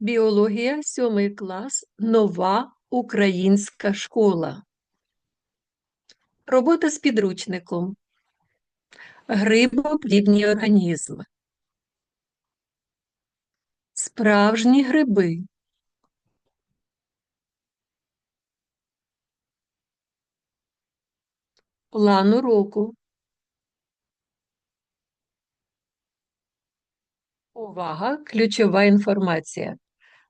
Біологія, сьомий клас, нова українська школа. Робота з підручником. Грибоплідні організми. Справжні гриби. План уроку. Увага! Ключова інформація.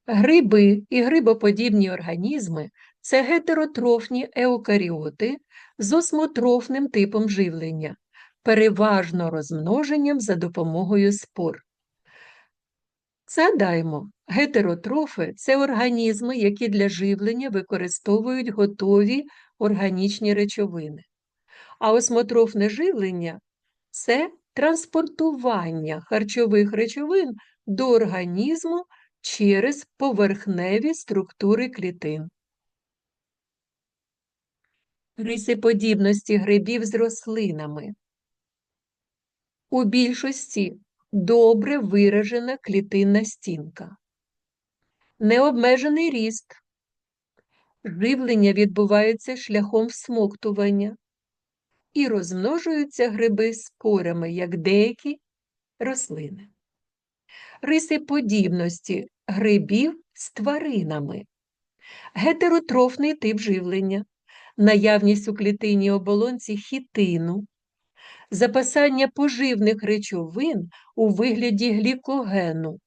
Гриби і грибоподібні організми це гетеротрофні еукаріоти з осмотрофним типом живлення, переважно розмноженням за допомогою спор. Згадаємо, гетеротрофи це організми, які для живлення використовують готові органічні речовини. А осмотрофне живлення це транспортування харчових речовин до організму через поверхневі структури клітин. Риси подібності грибів з рослинами. У більшості добре виражена клітинна стінка. Необмежений ріст. Живлення відбувається шляхом всмоктування і розмножуються гриби спорами, як деякі рослини. Риси подібності грибів з тваринами, гетеротрофний тип живлення, наявність у клітині оболонці хітину, запасання поживних речовин у вигляді глікогену,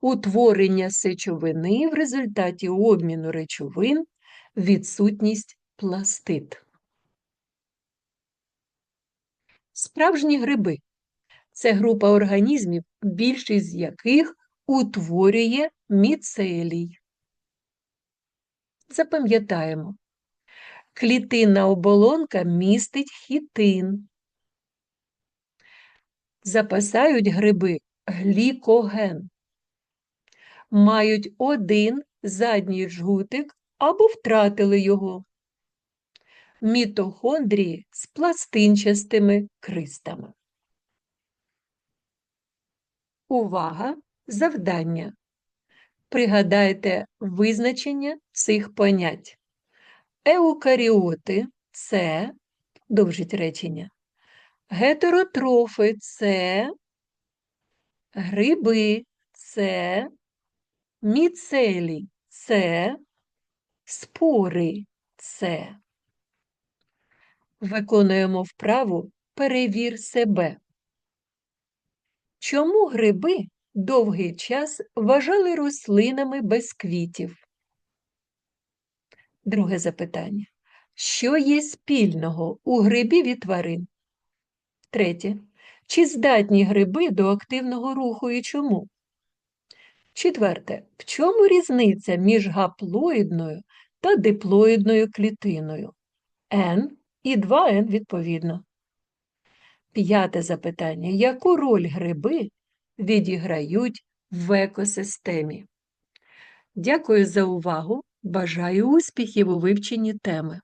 утворення сечовини в результаті обміну речовин, відсутність пластит. Справжні гриби. Це група організмів, більшість з яких утворює міцелій. Запам'ятаємо, клітинна оболонка містить хітин. Запасають гриби глікоген. Мають один задній жгутик або втратили його. Мітохондрії з пластинчастими кристами. Увага! Завдання. Пригадайте визначення цих понять. Еукаріоти це, довжить речення, гетеротрофи це, гриби це, міцелі це, спори це. Виконуємо вправу перевір себе. Чому гриби довгий час вважали рослинами без квітів? Друге запитання. Що є спільного у грибів і тварин? Третє. Чи здатні гриби до активного руху і чому? Четверте. В чому різниця між гаплоїдною та диплоїдною клітиною? N і 2N відповідно. П'яте запитання. Яку роль гриби відіграють в екосистемі? Дякую за увагу. Бажаю успіхів у вивченні теми.